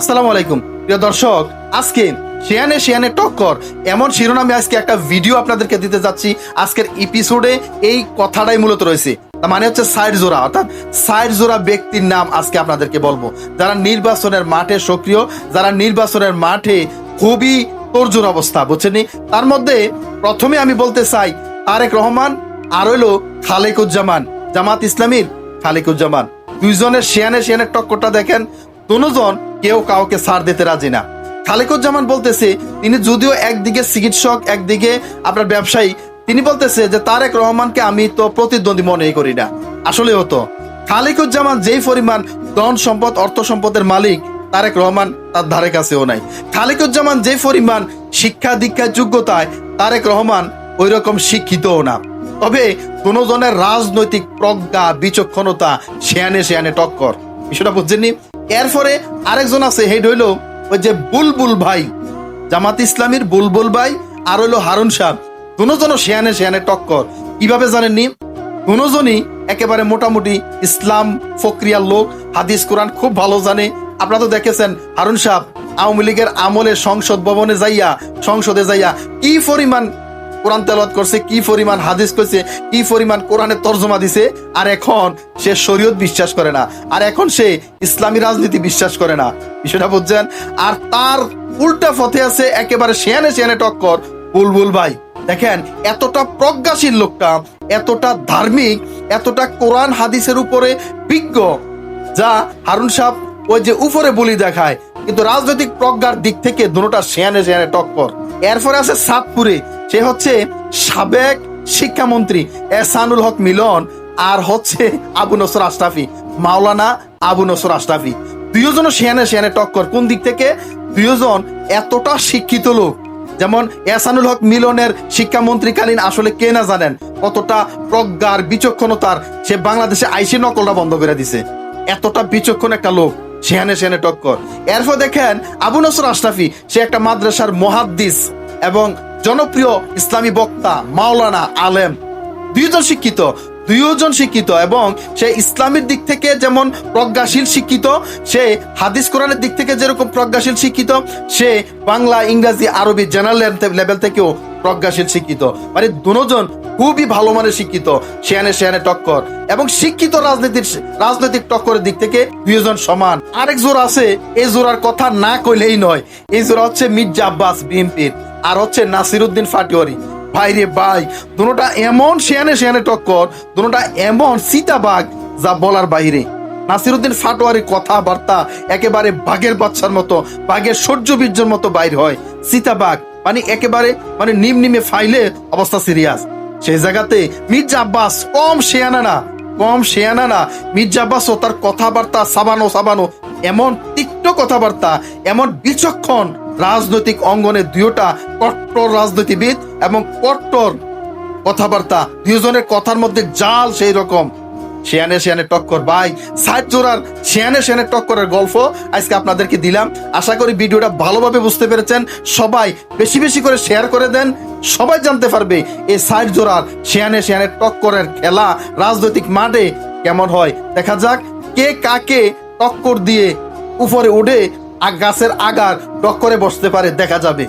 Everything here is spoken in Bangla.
আসসালামু আলাইকুম। প্রিয় দর্শক, আজকে শিয়ানে শিয়ানে টক্কর। এমন শিরোনামে আজকে একটা ভিডিও আপনাদেরকে দিতে যাচ্ছি। আজকের এপিসোডে এই কথাটাই মূলত রয়েছে। মানে হচ্ছে সাইড জোড়া, অর্থাৎ সাইড জোড়া ব্যক্তির নাম আজকে আপনাদেরকে বলব। যারা নির্বাচনের মাঠে সক্রিয়, যারা নির্বাচনের মাঠে খুবই তোরজোর অবস্থা, বুঝছেন তার মধ্যে প্রথমে আমি বলতে চাই, তারেক রহমান আর হইল খালেকুজ্জামান, জামাত ইসলামীর খালেকুজ্জামান। দুইজনের শিয়ানে শিয়ানের টক্করটা দেখেন। দুজন কেউ কাউকে ছাড় দিতে রাজি না। খালেকুজ্জামান বলতেছে, তিনি যদিও একদিকে চিকিৎসক, একদিকে আপনার ব্যবসায়ী, তিনি বলতেছে যে তারেক রহমানকে আমি তো প্রতিদ্বন্দ্বী মনে করি না। আসলে হতো। খালিকুজ্জামান যেই পরিমাণ ধন সম্পদ, অর্থ সম্পদের মালিক, তারেক রহমান তার ধারে কাছেও নাই। খালিকুজ্জামান যে পরিমাণ শিক্ষা দীক্ষার যোগ্যতায় তারেক রহমান ওই রকম শিক্ষিতও না। তবে কোনো জনের রাজনৈতিক প্রজ্ঞা, বিচক্ষণতা শেয়ানে শেয়ানে টক্কর। বিষয়টা বুঝছেননি? এরপরে আরেকজন আছে, হেড হইল ওই যে বুলবুল ভাই, জামাত ইসলামীর বুলবুল ভাই আর হইল হারুন সাহ দুজনও শেয়ানে শেয়ানে টক্কর। কীভাবে জানেননি? দুজনই একেবারে মোটামুটি ইসলাম ফক্রিয়ার লোক, হাদিস কোরআন খুব ভালো জানে। আপনারা তো দেখেছেন, হারুন সাহ আওয়ামী লীগের আমলে সংসদ ভবনে যাইয়া, সংসদে যাইয়া কি পরিমাণ কোরআন তেলাওয়াত করছে, কি পরিমাণ হাদিস করছে কি পরিমাণ কোরআনের তর্জমা দিছে, আর এখন সে শরীয়ত বিশ্বাস করে না, আর এখন সে ইসলামী রাজনীতি বিশ্বাস করে না। বিষয়টা বুঝছেন? আর তার উল্টা পথে আছে একেবারে শেয়ানে শেয়ানে টক্কর, বুলবুল ভাই। দেখেন, এতটা প্রজ্ঞাশীল লোকটা, এতটা ধার্মিক, এতটা কোরআন হাদিসের উপরে বিজ্ঞ, যা হারুন সাহ ওই যে উপরে বলি দেখায় কিন্তু রাজনৈতিক প্রজ্ঞার দিক থেকে দুটোটা শেয়ানে শেয়ানে টক্কর। এরপরে আছে সাতপুরে। সে হচ্ছে সাবেক শিক্ষামন্ত্রী এসানুল হক মিলন আর হচ্ছে আবু নসর আশরাফি। মাওলানা আবু নসর আশরাফি। দুইজনও শেয়ানে শেয়ানে টক্কর। কোন দিক থেকে? দুইজন এতটা শিক্ষিত লোক। যেমন এসানুল হক মিলনের শিক্ষামন্ত্রীকালীন আসলে কে না জানেন? কতটা প্রজ্ঞার বিচক্ষণতার সে বাংলাদেশে আইসি নকলটা বন্ধ করে দিছে। এতটা বিচক্ষণ একটা লোক। সেহানে সেহানে টক্কর এরপর দেখেন আবু নসর আশরাফি, সে একটা মাদ্রাসার মহাদ্দিস এবং জনপ্রিয় ইসলামী বক্তা, মাওলানা, আলেম। দুইজন শিক্ষিত দুইজন শিক্ষিত এবং সে ইসলামের দিক থেকে যেমন প্রজ্ঞাশীল শিক্ষিত, সে হাদিস কোরআনের দিক থেকে যেরকম প্রজ্ঞাশীল শিক্ষিত, সে বাংলা, ইংরাজি, আরবি জেনারেল লেভেল থেকেও প্রজ্ঞাশীল শিক্ষিত। মানে দুজন খুবই ভালো মানের শিক্ষিত। শেয়ানে শেয়ানে টক্কর। এবং শিক্ষিত রাজনীতির রাজনৈতিক টক্করের দিক থেকে দুইজন সমান। আরেক জোর আছে, এই জোড়ার কথা না কইলেই নয়। এই জোড়া হচ্ছে মির্জা আব্বাস বিএনপির। আর হচ্ছে নাসিরুদ্দিন ফাটিওয়ারি ভাই রে ভাই, দুটা এমন সেয়ানে সেয়ানে টক্কর, দুটা এমন সীতাবাগ যা বলার বাইরে নাসিরুদ্দিন ফাটোয়ারির কথাবার্তা একেবারে বাঘের বাচ্চার মতো, বাঘের সূর্য বীর্যের মতো বাইর হয়। সীতাবাগ মানে একেবারে মানে নিম নিমে ফাইলে অবস্থা সিরিয়াস। সেই জায়গাতে মির্জা আব্বাস কম শেয়ানা না কম শেয়ানা না মির্জা আব্বাস ও তার কথাবার্তা সাবানো সাবানো, এমন তিক্ত কথাবার্তা, এমন বিচক্ষণ রাজনৈতিক অঙ্গনে দুইটা কট্টর রাজনীতিবিদ এবং কট্টর কথাবার্তা। দুজনের কথার মধ্যে জাল সেই রকম। শেয়ানে শেয়ানে টক্কর। ভাই সাইড জোড়ার শেয়ানে শেয়ানে টক্করের গল্প আজকে আপনাদেরকে দিলাম। আশা করি ভিডিওটা ভালোভাবে বুঝতে পেরেছেন। সবাই বেশি বেশি করে শেয়ার করে দেন। সবাই জানতে পারবে এই সাইড জোড়ার শেয়ানে শেয়ানে টক্করের খেলা রাজনৈতিক মাঠে কেমন হয়। দেখা যাক কে কাকে টক্কর দিয়ে উপরে উঠে গাছের আগার টক্করে বসতে পারে। দেখা যাবে।